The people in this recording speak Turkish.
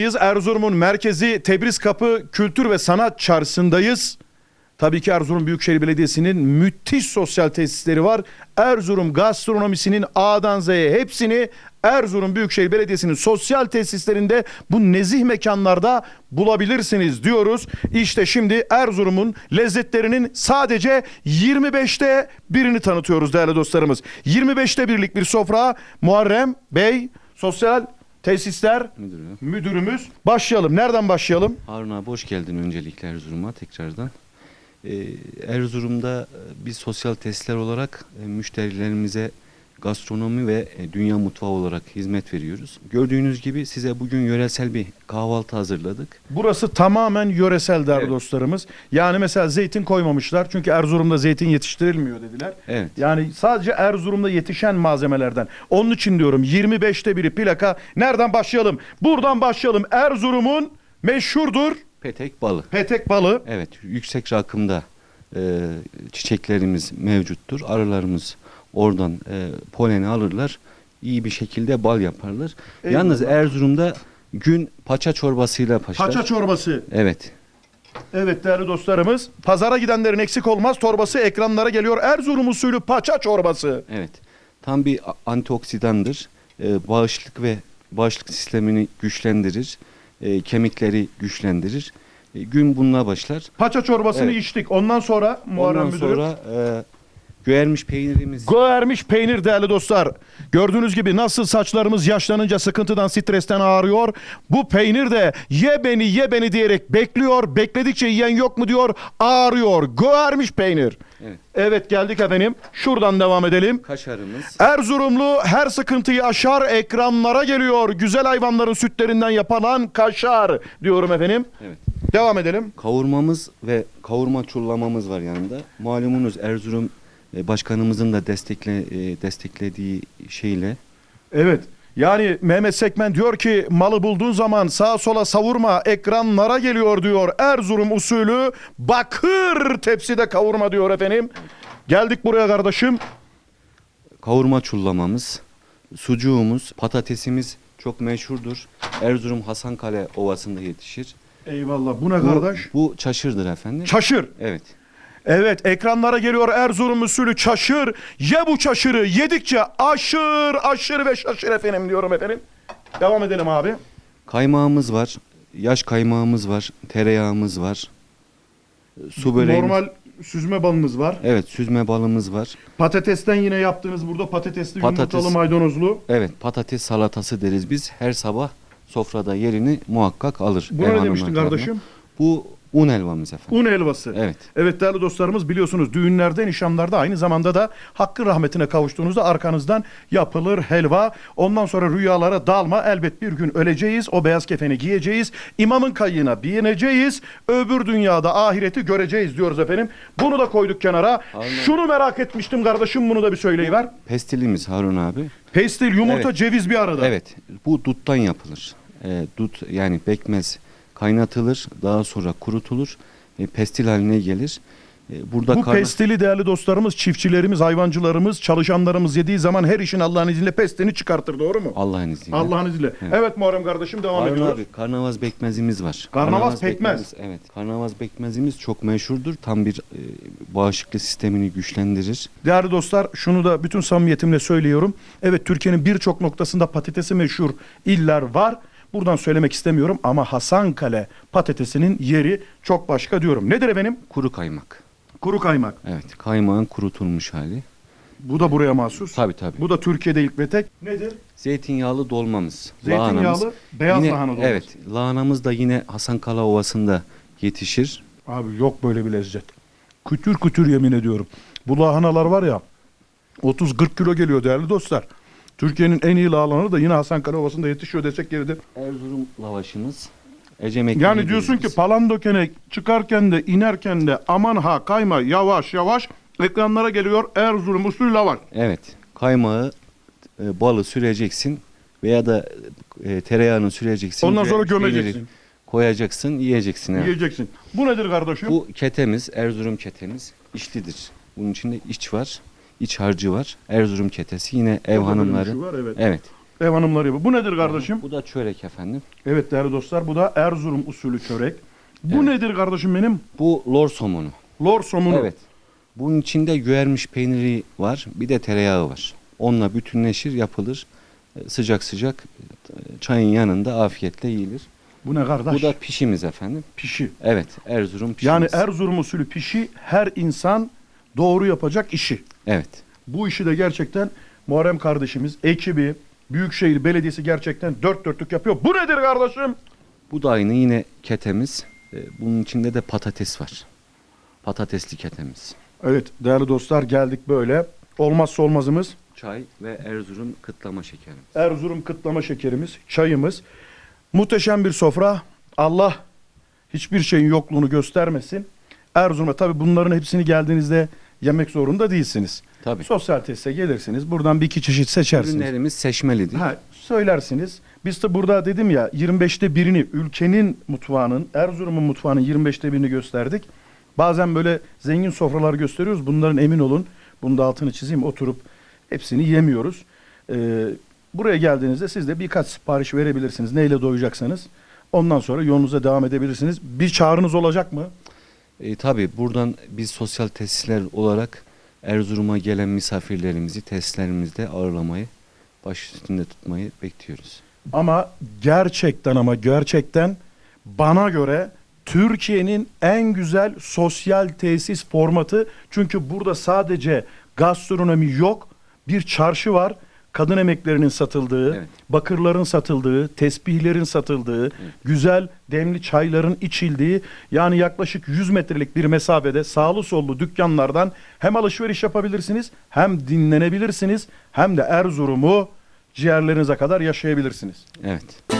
Erzurum'un merkezi Tebriz Kapı Kültür ve Sanat Çarşısı'ndayız. Tabii ki Erzurum Büyükşehir Belediyesi'nin müthiş sosyal tesisleri var. Erzurum gastronomisinin A'dan Z'ye hepsini Erzurum Büyükşehir Belediyesi'nin sosyal tesislerinde bu nezih mekanlarda bulabilirsiniz diyoruz. İşte şimdi Erzurum'un lezzetlerinin sadece 25'te birini tanıtıyoruz değerli dostlarımız. 25'te birlik bir sofra Muharrem Bey sosyal tesisler Müdürü. müdürümüz. Başlayalım. Nereden başlayalım? Harun abi hoş geldin öncelikle Erzurum'a tekrardan. Ee, Erzurum'da biz sosyal tesisler olarak e, müşterilerimize gastronomi ve e, dünya mutfağı olarak hizmet veriyoruz. Gördüğünüz gibi size bugün yöresel bir kahvaltı hazırladık. Burası tamamen yöresel değerli Evet. dostlarımız. Yani mesela zeytin koymamışlar. Çünkü Erzurum'da zeytin yetiştirilmiyor dediler. Evet. Yani sadece Erzurum'da yetişen malzemelerden. Onun için diyorum 25'te biri plaka. Nereden başlayalım? Buradan başlayalım. Erzurum'un meşhurdur Petek balı. petek balı. Evet yüksek rakımda e, çiçeklerimiz mevcuttur. Arılarımız oradan e, poleni alırlar. İyi bir şekilde bal yaparlar. Eyvallah. Yalnız Erzurum'da gün paça çorbasıyla başlar. Paça çorbası. Evet. Evet değerli dostlarımız. Pazara gidenlerin eksik olmaz torbası ekranlara geliyor. Erzurum usulü paça çorbası. Evet. Tam bir antioksidandır. Ee, bağışıklık ve bağışıklık sistemini güçlendirir. Ee, kemikleri güçlendirir. Ee, gün bununla başlar. Paça çorbasını Evet. içtik. Ondan sonra Muharrem Ondan Müdürüm. sonra e, göğermiş peynirimiz Göğermiş peynir değerli dostlar. Gördüğünüz gibi nasıl saçlarımız yaşlanınca sıkıntıdan, stresten ağrıyor. Bu peynir de ye beni ye beni diyerek bekliyor. Bekledikçe yiyen yok mu diyor. Ağrıyor. Göğermiş peynir. Evet. Evet geldik efendim. Şuradan devam edelim. kaşarımız. Erzurumlu her sıkıntıyı aşar ekranlara geliyor. Güzel hayvanların sütlerinden yapılan kaşar diyorum efendim. Evet. Devam edelim. Kavurmamız ve kavurma çullamamız var yanında. Malumunuz Erzurum başkanımızın da destekle e, desteklediği şeyle Evet. Yani Mehmet Sekmen diyor ki malı bulduğun zaman sağa sola savurma ekranlara geliyor diyor. Erzurum usulü bakır tepside kavurma diyor efendim. Geldik buraya kardeşim. kavurma çullamamız, sucuğumuz, patatesimiz çok meşhurdur. Erzurum Hasankale Ovası'nda yetişir. Eyvallah bu ne Bu, kardeş? bu çaşırdır efendim. Çaşır. evet. Evet ekranlara geliyor Erzurum usulü çaşır. Ye bu çaşırı yedikçe aşır aşır ve şaşır efendim diyorum efendim. Devam edelim abi. Kaymağımız var. Yaş kaymağımız var. Tereyağımız var. Su böreğimiz. Normal süzme balınız var. Evet süzme balımız var. Patatesten yine yaptığınız burada patatesli Patates. yumurtalı maydanozlu. Evet patates salatası deriz biz. Her sabah sofrada yerini muhakkak alır. Ev ne demiştin hanımlarına. kardeşim? Bu un helvamız efendim. Un helvası. Evet. Evet değerli dostlarımız biliyorsunuz düğünlerde, nişanlarda aynı zamanda da hakkın rahmetine kavuştuğunuzda arkanızdan yapılır helva. Ondan sonra rüyalara dalma. Elbet bir gün öleceğiz. O beyaz kefeni giyeceğiz. İmamın kayığına bineceğiz. Öbür dünyada ahireti göreceğiz diyoruz efendim. Bunu da koyduk kenara. Aynen. Şunu merak etmiştim kardeşim bunu da bir söyleyiver. Pestilimiz Harun abi. Pestil, yumurta, Evet. ceviz bir arada. Evet, bu duttan yapılır. E, dut yani bekmez kaynatılır, daha sonra kurutulur, e, pestil haline gelir. E, burada Bu pestili değerli dostlarımız, çiftçilerimiz, hayvancılarımız, çalışanlarımız yediği zaman her işin Allah'ın izniyle pestini çıkartır doğru mu? Allah'ın izniyle. Allah'ın izniyle. Evet, Evet. Muharrem kardeşim devam Harun ediyoruz. abi, karnavaz bekmezimiz var. Karnavaz pekmez. bekmezimiz- Evet, karnavaz bekmezimiz çok meşhurdur. Tam bir e, bağışıklık sistemini güçlendirir. Değerli dostlar şunu da bütün samimiyetimle söylüyorum. Evet Türkiye'nin birçok noktasında patatesi meşhur iller var. Buradan söylemek istemiyorum ama Hasankale patatesinin yeri çok başka diyorum. Nedir efendim? Kuru kaymak. Kuru kaymak. Evet, kaymağın kurutulmuş hali. Bu da buraya mahsus. Tabii tabii. Bu da Türkiye'de ilk ve tek. Nedir? Zeytinyağlı dolmamız. Zeytinyağlı lahanamız. beyaz Yine- lahana dolması. Evet, lahanamız da yine Hasankala Ovası'nda yetişir. Abi yok böyle bir lezzet. Kütür kütür yemin ediyorum. Bu lahanalar var ya 30-40 kilo geliyor değerli dostlar. Türkiye'nin en iyi lahanası da yine Hasankale Ovası'nda yetişiyor desek yeridir. Erzurum lavaşımız. Ecem ekmeği Yani diyorsun ki. Palandöken'e çıkarken de inerken de aman ha kayma yavaş yavaş ekranlara geliyor Erzurum usulü lavaş. Evet. Kaymağı, e, balı süreceksin veya da e, tereyağını süreceksin. Ondan sonra gömeceksin. Koyacaksın, yiyeceksin. evet. Yiyeceksin. Bu nedir kardeşim? Bu ketemiz, Erzurum ketemiz içlidir. Bunun içinde iç var, iç harcı var. Erzurum ketesi yine ev Orada hanımları. var, evet. Evet. Ev hanımları yapıyor. Bu nedir kardeşim? Bu da çörek efendim. Evet değerli dostlar bu da Erzurum usulü çörek. Bu Evet. nedir kardeşim benim? Bu lor somunu. Lor somunu. Evet. Bunun içinde güvermiş peyniri var. Bir de tereyağı var. Onunla bütünleşir, yapılır. E, Sıcak sıcak e, çayın yanında afiyetle yiyilir. Bu ne kardeş? Bu da pişimiz efendim. pişi. Evet, Erzurum pişimiz. Yani Erzurum usulü pişi her insan doğru yapacak işi. Evet. Bu işi de gerçekten Muharrem kardeşimiz, ekibi, Büyükşehir Belediyesi gerçekten dört dörtlük yapıyor. Bu nedir kardeşim? Bu da aynı yine ketemiz. E, Bunun içinde de patates var. Patatesli ketemiz. Evet değerli dostlar geldik böyle. Olmazsa olmazımız Çay ve Erzurum kıtlama şekerimiz. Erzurum kıtlama şekerimiz, çayımız. Muhteşem bir sofra. Allah hiçbir şeyin yokluğunu göstermesin. Erzurum'a tabii bunların hepsini geldiğinizde yemek zorunda değilsiniz. Tabii. Sosyal tesise gelirsiniz. Buradan bir iki çeşit seçersiniz. Ürünlerimiz seçmelidir. Ha, söylersiniz. Biz de burada dedim ya 25'te birini ülkenin mutfağının, Erzurum'un mutfağının 25'te birini gösterdik. Bazen böyle zengin sofralar gösteriyoruz. Bunların emin olun. Bunun da altını çizeyim. Oturup hepsini yemiyoruz. Ee, buraya geldiğinizde siz de birkaç sipariş verebilirsiniz. Neyle doyacaksanız. Ondan sonra yolunuza devam edebilirsiniz. Bir çağrınız olacak mı? E, tabii buradan biz sosyal tesisler olarak Erzurum'a gelen misafirlerimizi tesislerimizde ağırlamayı, baş üstünde tutmayı bekliyoruz. Ama gerçekten ama gerçekten bana göre Türkiye'nin en güzel sosyal tesis formatı. Çünkü burada sadece gastronomi yok. Bir çarşı var. Kadın emeklerinin satıldığı, Evet. bakırların satıldığı, tesbihlerin satıldığı, güzel demli çayların içildiği yani yaklaşık 100 metrelik bir mesafede sağlı sollu dükkanlardan hem alışveriş yapabilirsiniz, hem dinlenebilirsiniz, hem de Erzurum'u ciğerlerinize kadar yaşayabilirsiniz. Evet.